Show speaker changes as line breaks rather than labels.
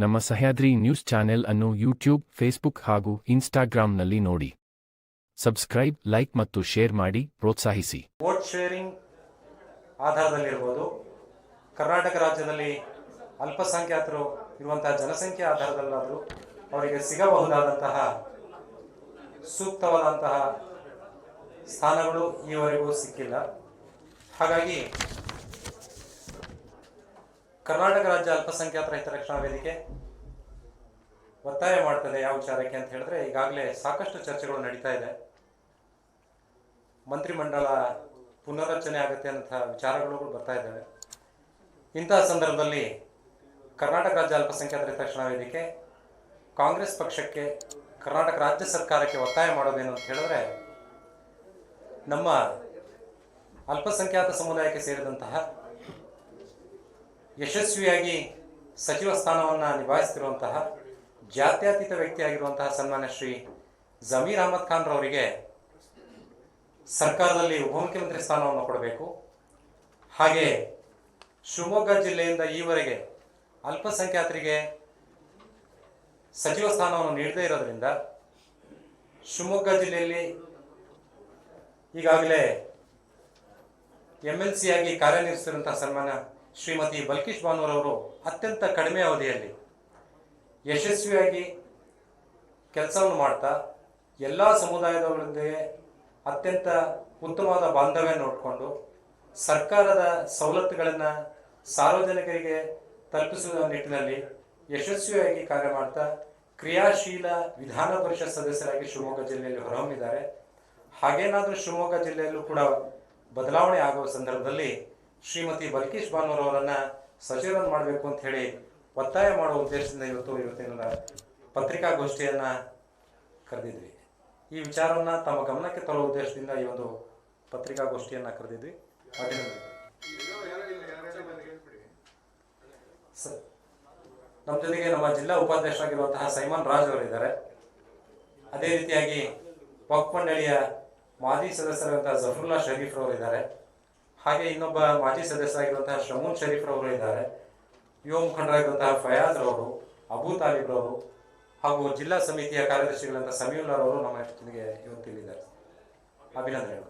ನಮ್ಮ Sahyadri news channel ಅನ್ನು YouTube, Facebook ಹಾಗೂ ಇನ್ಸ್ಟಾಗ್ರಾಂನಲ್ಲಿ ನೋಡಿ. ಸಬ್ಸ್ಕ್ರೈಬ್, ಲೈಕ್ ಮತ್ತು ಶೇರ್ ಮಾಡಿ, ಪ್ರೋತ್ಸಾಹಿಸಿ.
Vote sharing ಆಧಾರದಲ್ಲಿರ್ಬೋದು. ಕರ್ನಾಟಕ ರಾಜ್ಯದಲ್ಲಿ ಅಲ್ಪಸಂಖ್ಯಾತರು ಇರುವಂತಹ ಜನಸಂಖ್ಯೆ ಆಧಾರದಲ್ಲಾದರೂ ಅವರಿಗೆ ಸಿಗಬಹುದಾದಂತಹ ಸೂಕ್ತವಾದಂತಹ ಸ್ಥಾನಗಳು ಈವರೆಗೂ ಸಿಕ್ಕಿಲ್ಲ. ಹಾಗಾಗಿ ಕರ್ನಾಟಕ ರಾಜ್ಯ ಅಲ್ಪಸಂಖ್ಯಾತರ ರಕ್ಷಣಾ ವೇದಿಕೆ ಒತ್ತಾಯ ಮಾಡ್ತದೆ ಯಾವ ವಿಚಾರಕ್ಕೆ ಅಂತ ಹೇಳಿದ್ರೆ ಈಗಾಗಲೇ ಸಾಕಷ್ಟು ಚರ್ಚೆಗಳು ನಡೀತಾ ಇದೆ. ಮಂತ್ರಿಮಂಡಲ ಪುನರ್ರಚನೆ ಆಗುತ್ತೆ ಅನ್ನಂಥ ವಿಚಾರಗಳು ಬರ್ತಾ ಇದ್ದಾವೆ. ಇಂತಹ ಸಂದರ್ಭದಲ್ಲಿ ಕರ್ನಾಟಕ ರಾಜ್ಯ ಅಲ್ಪಸಂಖ್ಯಾತರ ರಕ್ಷಣಾ ವೇದಿಕೆ ಕಾಂಗ್ರೆಸ್ ಪಕ್ಷಕ್ಕೆ, ಕರ್ನಾಟಕ ರಾಜ್ಯ ಸರ್ಕಾರಕ್ಕೆ ಒತ್ತಾಯ ಮಾಡೋದೇನು ಅಂತ ಹೇಳಿದ್ರೆ ನಮ್ಮ ಅಲ್ಪಸಂಖ್ಯಾತ ಸಮುದಾಯಕ್ಕೆ ಸೇರಿದಂತಹ ಯಶಸ್ವಿಯಾಗಿ ಸಚಿವ ಸ್ಥಾನವನ್ನು ನಿಭಾಯಿಸ್ತಿರುವಂತಹ ಜಾತ್ಯತೀತ ವ್ಯಕ್ತಿಯಾಗಿರುವಂತಹ ಸನ್ಮಾನ್ಯ ಶ್ರೀ ಜಮೀರ್ ಅಹಮದ್ ಖಾನ್ ರವರಿಗೆ ಸರ್ಕಾರದಲ್ಲಿ ಉಪಮುಖ್ಯಮಂತ್ರಿ ಸ್ಥಾನವನ್ನು ಕೊಡಬೇಕು. ಹಾಗೆ ಶಿವಮೊಗ್ಗ ಜಿಲ್ಲೆಯಿಂದ ಈವರೆಗೆ ಅಲ್ಪಸಂಖ್ಯಾತರಿಗೆ ಸಚಿವ ಸ್ಥಾನವನ್ನು ನೀಡದೇ ಇರೋದರಿಂದ ಶಿವಮೊಗ್ಗ ಜಿಲ್ಲೆಯಲ್ಲಿ ಈಗಾಗಲೇ ಎಂ ಎಲ್ ಸಿಯಾಗಿ ಕಾರ್ಯನಿರ್ವಹಿಸಿರುವಂತಹ ಸನ್ಮಾನ್ಯ ಶ್ರೀಮತಿ ಬಲ್ಕೀಶ್ ಬಾನೂರವರು ಅತ್ಯಂತ ಕಡಿಮೆ ಅವಧಿಯಲ್ಲಿ ಯಶಸ್ವಿಯಾಗಿ ಕೆಲಸವನ್ನು ಮಾಡ್ತಾ ಎಲ್ಲ ಸಮುದಾಯದವರೊಂದಿಗೆ ಅತ್ಯಂತ ಉತ್ತಮವಾದ ಬಾಂಧವ್ಯ ನೋಡಿಕೊಂಡು ಸರ್ಕಾರದ ಸವಲತ್ತುಗಳನ್ನು ಸಾರ್ವಜನಿಕರಿಗೆ ತಲುಪಿಸುವ ನಿಟ್ಟಿನಲ್ಲಿ ಯಶಸ್ವಿಯಾಗಿ ಕಾರ್ಯ ಮಾಡ್ತಾ ಕ್ರಿಯಾಶೀಲ ವಿಧಾನ ಪರಿಷತ್ ಸದಸ್ಯರಾಗಿ ಶಿವಮೊಗ್ಗ ಜಿಲ್ಲೆಯಲ್ಲಿ ಹೊರಹೊಮ್ಮಿದ್ದಾರೆ. ಹಾಗೇನಾದರೂ ಶಿವಮೊಗ್ಗ ಜಿಲ್ಲೆಯಲ್ಲೂ ಕೂಡ ಬದಲಾವಣೆ ಆಗುವ ಸಂದರ್ಭದಲ್ಲಿ ಶ್ರೀಮತಿ ಬಲ್ಕೀಶ್ ಬಾನೂರವರನ್ನು ಸಚಿವರನ್ನು ಮಾಡಬೇಕು ಅಂತ ಹೇಳಿ ಒತ್ತಾಯ ಮಾಡುವ ಉದ್ದೇಶದಿಂದ ಇವತ್ತು ಇವತ್ತಿನ ಪತ್ರಿಕಾಗೋಷ್ಠಿಯನ್ನ ಕರೆದಿದ್ವಿ. ಈ ವಿಚಾರವನ್ನು ತಮ್ಮ ಗಮನಕ್ಕೆ ತರುವ ಉದ್ದೇಶದಿಂದ ಈ ಒಂದು ಪತ್ರಿಕಾಗೋಷ್ಠಿಯನ್ನು ಕರೆದಿದ್ವಿ. ನಮ್ಮ ಜೊತೆಗೆ ನಮ್ಮ ಜಿಲ್ಲಾ ಉಪಾಧ್ಯಕ್ಷರಾಗಿರುವಂತಹ ಸೈಮನ್ ರಾಜ್ ಅವರಿದ್ದಾರೆ ಅದೇ ರೀತಿಯಾಗಿ ವಕ್ಫ್ ಮಂಡಳಿಯ ಮಾಜಿ ಸದಸ್ಯರಾದಂತಹ ಜಫರುಲ್ಲಾ ಶರೀಫ್ ರವರು ಇದ್ದಾರೆ. ಹಾಗೆ ಇನ್ನೊಬ್ಬ ಮಾಜಿ ಸದಸ್ಯರಾಗಿರುವಂತಹ ಶಮೂನ್ ಶರೀಫ್ ರವರು ಇದ್ದಾರೆ. ಯುವ ಮುಖಂಡರಾಗಿರುವಂತಹ ಫಯಾಜ್ ರವರು, ಅಬೂ ತಾಲಿಬ್ ರವರು ಹಾಗೂ ಜಿಲ್ಲಾ ಸಮಿತಿಯ ಕಾರ್ಯದರ್ಶಿಗಳಂತಹ ಸಮೀಲ್ ರವರು ನಮ್ಮ ಜೊತೆಗೆ ಇವತ್ತು ಇಲ್ಲಿದ್ದಾರೆ ಅಭಿನಂದನೆಗಳು.